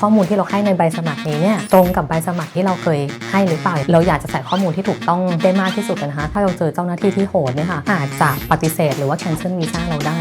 ข้อมูลที่เราให้ในใบสมัครนี้เนี่ยตรงกับใบสมัครที่เราเคยให้หรือเปล่า เราอยากจะใส่ข้อมูลที่ถูกต้องได้มากที่สุดนะคะ ถ้าเราเจอเจ้าหน้าที่ที่โหดเนี่ยค่ะอาจจะปฏิเสธหรือว่า cancel วีซ่าเราได้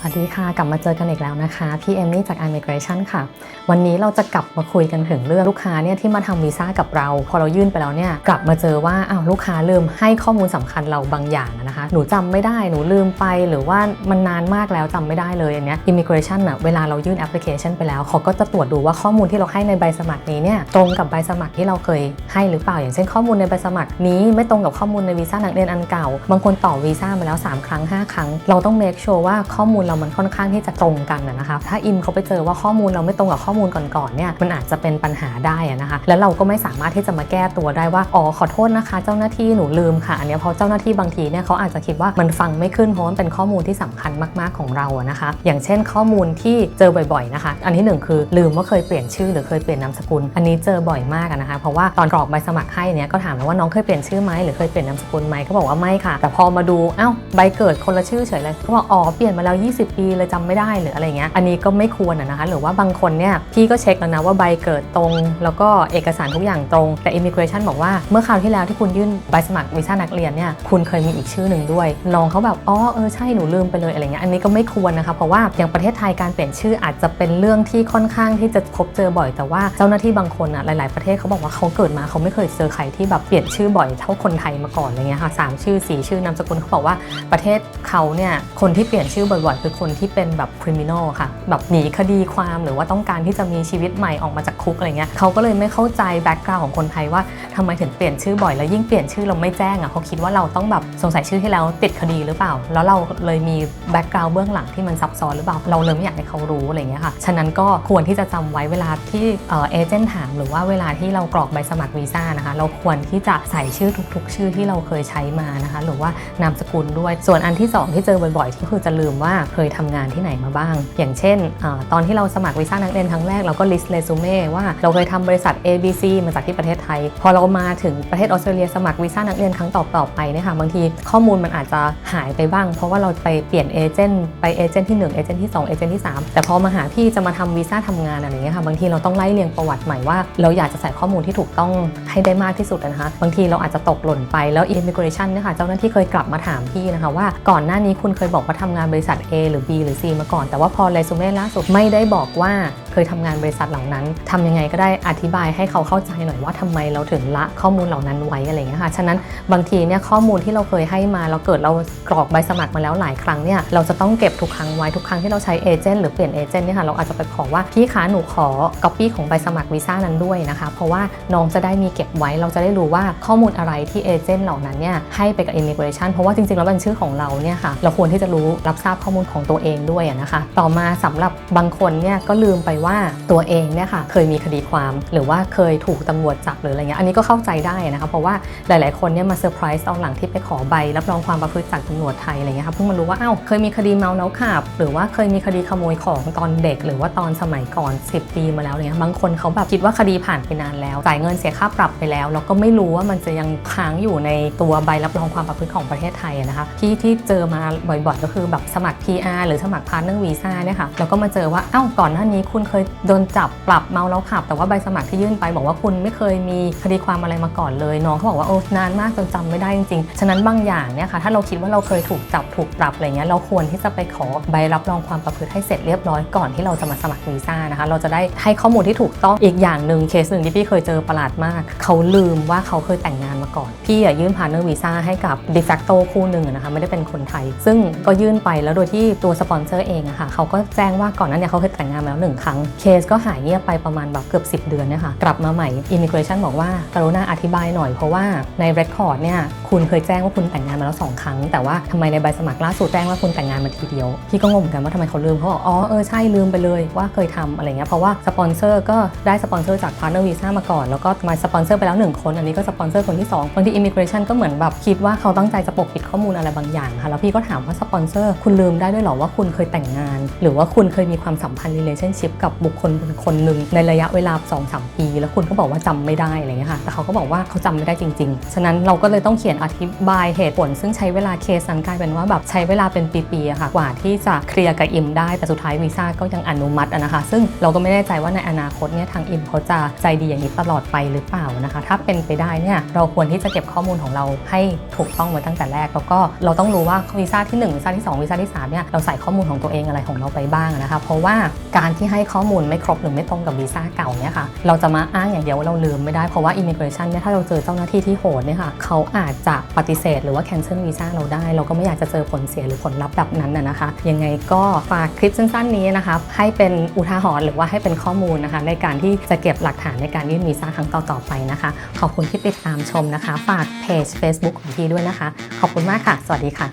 สวัสดีค่ะ กลับมาเจอกันอีกแล้วนะคะพี่เอมมี่จาก Immigration ค่ะ วันนี้เราจะกลับมาคุยกันถึงเรื่องลูกค้าเนี่ยที่มาทำวีซ่ากับเรา พอเรายื่นไปแล้วเนี่ยกลับมาเจอว่าอ้าวลูกค้าลืมให้ข้อมูลสำคัญเราบางอย่างนะคะ หนูจำไม่ได้หนูลืมไปหรือว่ามันนานมากแล้วจำไม่ได้เลยอันเนี้ย Immigration อะเวลาเรายื่นแอปพลิเคชันไปแล้วเขาก็จะตรวจดูว่าข้อมูลที่เราให้ในใบสมัครนี้เนี่ยตรงกับใบสมัครที่เราเคยให้หรือเปล่าอย่างเช่นข้อมูลในใบสมัครนี้ ไม่ตรงกับข้อมูลในวีซ่านักเรียนอันเก่า บางคนต่อวีซ่ามาแล้ว 3 ครั้ง 5 ครั้ง เราต้อง make sure ว่าข้อมูลเรามันค่อนข้างที่จะตรงกันนะคะ ถ้าอิมเขาไปเจอว่าข้อมูลเราไม่ตรงกับข้อมูลก่อนๆเนี่ยมันอาจจะเป็นปัญหาได้นะคะ แล้วเราก็ไม่สามารถที่จะมาแก้ตัวได้ว่าอ๋อขอโทษนะคะ เจ้าหน้าที่หนูลืมค่ะอันนี้เพราะเจ้าหน้าที่บางทีเนี่ยเขาอาจจะคิดว่ามันฟังไม่ขึ้นเพราะมันเป็นข้อมูลที่สำคัญมากๆของเราอะนะคะ อย่างเช่นข้อมูลที่เจอบ่อยๆนะคะ อันที่หนึ่งคือลืมว่าเคยเปลี่ยนชื่อหรือเคยเปลี่ยนนามสกุล อันนี้เจอบ่อยมากนะคะ เพราะว่าตอนกรอกใบสมัครให้เนี่ยก็ถามว่าน้องเคยเปลี่ยนชื่อไหมหรือเคยเปลี่ยนนามสกุลไหมก็บอกว่าไม่ค่ะ แต่พอมาดูเอ้าใบเกิดคนละชื่อเฉยเลยก็บอกอ๋อเปลี่ยนมาแล้ว20 ปีเลยจำไม่ได้หรืออะไรเงี้ยอันนี้ก็ไม่ควรนะคะหรือว่าบางคนเนี่ยพี่ก็เช็คแล้วนะว่าใบเกิดตรง แล้วก็เอกสารทุกอย่างตรง แต่ Immigration บอกว่าเมื่อคราวที่แล้วที่คุณยื่นใบสมัครวีซ่านักเรียนเนี่ยคุณเคยมีอีกชื่อหนึ่งด้วยน้องเขาแบบอ๋อเออใช่หนูลืมไปเลยอะไรเงี้ยอันนี้ก็ไม่ควรนะคะเพราะว่าอย่างประเทศไทยการเปลี่ยนชื่ออาจจะเป็นเรื่องที่ค่อนข้างที่จะพบเจอบ่อย แต่ว่าเจ้าหน้าที่บางคนอะหลาย ๆ ประเทศเขาบอกว่าเขาเกิดมาเขาไม่เคยเจอใครที่แบบเปลี่ยนชื่อบ่อยเท่าคนไทยมาก่อนอะไรเงี้ยค่ะสามชื่อสี่ชื่อนามสกุลเขาบอกว่าประเทศเขาเนี่ยคนที่เปลี่ยนชื่อบ่อยๆคือคนที่เป็นแบบ criminal ค่ะ แบบหนีคดีความหรือว่าต้องการที่จะมีชีวิตใหม่ออกมาจากคุกอะไรเงี้ยเขาก็เลยไม่เข้าใจแบ็กกราวของคนไทยว่าทำไมถึงเปลี่ยนชื่อบ่อยแล้วยิ่งเปลี่ยนชื่อเราไม่แจ้งอะเขาคิดว่าเราต้องแบบสงสัยชื่อที่แล้วติดคดีหรือเปล่า แล้วเราเลยมีแบ็กกราวเบื้องหลังที่มันซับซ้อนหรือเปล่าเราเลยไม่อยากให้เขารู้อะไรเงี้ยค่ะฉะนั้นก็ควรที่จะจำไว้เวลาที่เอเจนต์ถามหรือว่าเวลาที่เรากรอกใบสมัครวีซ่านะคะเราควรที่จะใส่ชื่อทุก ๆ ชื่อที่เราเคยใช้มานะคะหรือว่านามสกุลด้วยส่วนอันที่สองที่เจอบ่อยๆก็คือจะลืมว่ายทำงานที่ไหนมาบ้าง อย่างเช่นอตอนที่เราสมัครวีซ่านักเรียนครั้งแรกเราก็ list resume ว่าเราเคยทำบริษัท ABC มาจากที่ประเทศไทย พอเรามาถึงประเทศออสเตรเลียสมัครวีซ่านักเรียนครั้งต่อๆไปเนี่ยค่ะบางทีข้อมูลมันอาจจะหายไปบ้าง เพราะว่าเราไปเปลี่ยนเอเจนต์ไปเอเจนต์ที่1เอเจนต์ที่2เอเจนต์ที่ 3 แต่พอมาหาพี่จะมาทำวีซ่าทำงานอะไรเงี้ยค่ะบางทีเราต้องไล่เรียงประวัติใหม่ว่าเราอยากจะใส่ข้อมูลที่ถูกต้องให้ได้มากที่สุดนะคะบางทีเราอาจจะตกหล่นไปแล้ว immigration เนี่ยค่ะเจ้าหน้าที่เคยกลับมาถามพี่นะคะว่าก่อนหน้านี้คุณเคยบอกว่าทำงานบริษัท A หรือ B หรือ C มาก่อน แต่ว่าพอเรซูเม่ล่าสุดไม่ได้บอกว่าเคยทำงานบริษัทเหล่านั้นทำยังไงก็ได้อธิบายให้เขาเข้าใจหน่อยว่าทำไมเราถึงละข้อมูลเหล่านั้นไว้อะไรอย่างเงี้ยค่ะฉะนั้นบางทีเนี่ยข้อมูลที่เราเคยให้มาเราเกิดเรากรอกใบสมัครมาแล้วหลายครั้งเนี่ยเราจะต้องเก็บทุกครั้งไว้ทุกครั้งที่เราใช้เอเจนต์หรือเปลี่ยนเอเจนต์เนี่ยค่ะเราอาจจะไปขอว่าพี่คะหนูขอก๊อปปี้ของใบสมัครวีซ่านั้นด้วยนะคะเพราะว่าน้องจะได้มีเก็บไว้เราจะได้รู้ว่าข้อมูลอะไรที่เอเจนต์เหล่านั้นเนี่ยให้ไปกับ immigration เพราะว่าจริงๆแล้วเป็นชื่อของเราเนี่ยค่ะเราควรที่จะรู้รับทราบข้อมูลของตัวเองด้วยนะคะ ต่อมาสำหรับบางคนเนี่ยก็ลืมไปว่า่าตัวเองเนี่ยค่ะเคยมีคดีความ หรือว่าเคยถูกตำรวจจับหรืออะไรเงี้ยอันนี้ก็เข้าใจได้นะคะเพราะว่าหลาย ๆ คนเนี่ยมาเซอร์ไพรส์ตอนหลังที่ไปขอใบ รับรองความประพฤติจากตำรวจไทยอะไรเงี้ยค่ะเพิ่งมารู้ว่าอ้าวเคยมีคดีเมาแล้วขับ หรือว่าเคยมีคดีขโมยของตอนเด็ก หรือว่าตอนสมัยก่อน 10 ปีมาแล้วเนี่ยบางคนเขาแบบคิดว่าคดีผ่านไปนานแล้วจ่ายเงินเสียค่าปรับไปแล้วแล้วก็ไม่รู้ว่ามันจะยังค้างอยู่ในตัวใบรับรองความประพฤติของประเทศไทยอะนะคะที่ที่เจอมาบ่อย ๆ ก็คือแบบสมัคร PR หรือสมัครพาร์ทเนอร์วีซ่าเนี่ยค่ะแล้วก็มาเจอว่าอ้าวก่อนหน้านี้คุณเคยโดนจับปรับเมาแล้วขับ แต่ว่าใบสมัครที่ยื่นไป บอกว่าคุณไม่เคยมีคดีความอะไรมาก่อนเลยน้องเขาบอกว่าโอ้นานมากจนจำไม่ได้จริงๆฉะนั้นบางอย่างเนี่ยค่ะถ้าเราคิดว่าเราเคยถูกจับถูกปรับอะไรเงี้ยเราควรที่จะไปขอใบรับรองความประพฤติให้เสร็จเรียบร้อยก่อนที่เราจะมาสมัครวีซ่านะคะเราจะได้ให้ข้อมูลที่ถูกต้องอีกอย่างหนึ่งเคสหนึ่งที่พี่เคยเจอประหลาดมาก เขาลืมว่าเขาเคยแต่งงานมาก่อนพี่อะยื่นพาร์เนอร์วีซ่าให้กับ de facto คู่หนึ่งนะคะไม่ได้เป็นคนไทย ซึ่งก็ยื่นไปแล้วโดยที่ตัวสปอนเซอร์เองอะค่ะเขาก็แจ้งว่าก่อนนั้นเนี่ยเขาเคยแต่งงานมาแล้วหนึ่งครั้งเคสก็หายเงียบไปประมาณแบบเกือบ 10 เดือนเนี่ยค่ะกลับมาใหม่ immigration บอกว่ากรุณาอธิบายหน่อยเพราะว่าใน record เนี่ยคุณเคยแจ้งว่าคุณแต่งงานมาแล้วสองครั้ง แต่ว่าทำไมในใบสมัครล่าสุดแจ้งว่าคุณแต่งงานมาทีเดียว พี่ก็งงเหมือนกันว่าทำไมเขาลืมเขาบอกอ๋อเออใช่ลืมไปเลยว่าเคยทำอะไรเงี้ยเพราะว่าสปอนเซอร์ก็ได้สปอนเซอร์จากพาร์เนอร์วีซ่ามาก่อนแล้วก็มาสปอนเซอร์ไปแล้วหนึ่งคนอันนี้ก็สปอนเซอร์คนที่สองบางที immigration ก็เหมือนแบบคิดว่าเขาตั้งใจจะปกปิดข้อมูลอะไรบางอย่างค่ะแล้วพี่ก็ถามว่าสปอนเซอร์คุณลืมได้ด้วยหรอว่าคุณเคยแต่งงาน หรือว่าคุณเคยมีความสัมพันธ์ relationship กับกับบุคคลคนหนึ่งในระยะเวลา 2-3 ปี แล้วคุณก็บอกว่าจำไม่ได้อะไรเงี้ยค่ะแต่เขาก็บอกว่าเขาจำไม่ได้จริง ๆ ฉะนั้นเราก็เลยต้องเขียนอธิบายเหตุผล ซึ่งใช้เวลาเคสนันกลายเป็นว่าแบบใช้เวลาเป็นปีๆอะค่ะกว่าที่จะเคลียร์กับอิมได้แต่สุดท้ายวีซ่าก็ยังอนุมัตินะคะ ซึ่งเราก็ไม่แน่ใจว่าในอนาคตเนี่ยทางอิมเขาจะใจดีอย่างนี้ตลอดไปหรือเปล่านะคะ ถ้าเป็นไปได้เนี่ยเราควรที่จะเก็บข้อมูลของเราให้ถูกต้องไว้ตั้งแต่แรก แล้วก็เราต้องรู้ว่าวีซ่าที่1วีซ่าที่2วีซ่าที่3เนี่ยเราใส่ข้อมูลของตัวเองอะไรของเราไปบ้างนะคะ เพราะว่าการที่ให้ข้อข้อมูลไม่ครบหรือไม่ตรงกับวีซ่าเก่าเนี่ยค่ะเราจะมาอ้างอย่างเดียวว่าเราลืมไม่ได้เพราะว่า immigration เนี่ยถ้าเราเจอเจ้าหน้าที่ที่โหดเนี่ยค่ะเขาอาจจะปฏิเสธ หรือว่า cancel วีซ่าเราได้ เราก็ไม่อยากจะเจอผลเสียหรือผลลัพธ์แบบนั้นนะนะคะ ยังไงก็ฝากคลิปสั้นๆนี้นะคะให้เป็นอุทาหรณ์หรือว่าให้เป็นข้อมูลนะคะ ในการที่จะเก็บหลักฐานในการยื่นวีซ่าครั้งต่อๆไปนะคะ ขอบคุณที่ติดตามชมนะคะ ฝากเพจ Facebook ของพี่ด้วยนะคะ ขอบคุณมากค่ะ สวัสดีค่ะ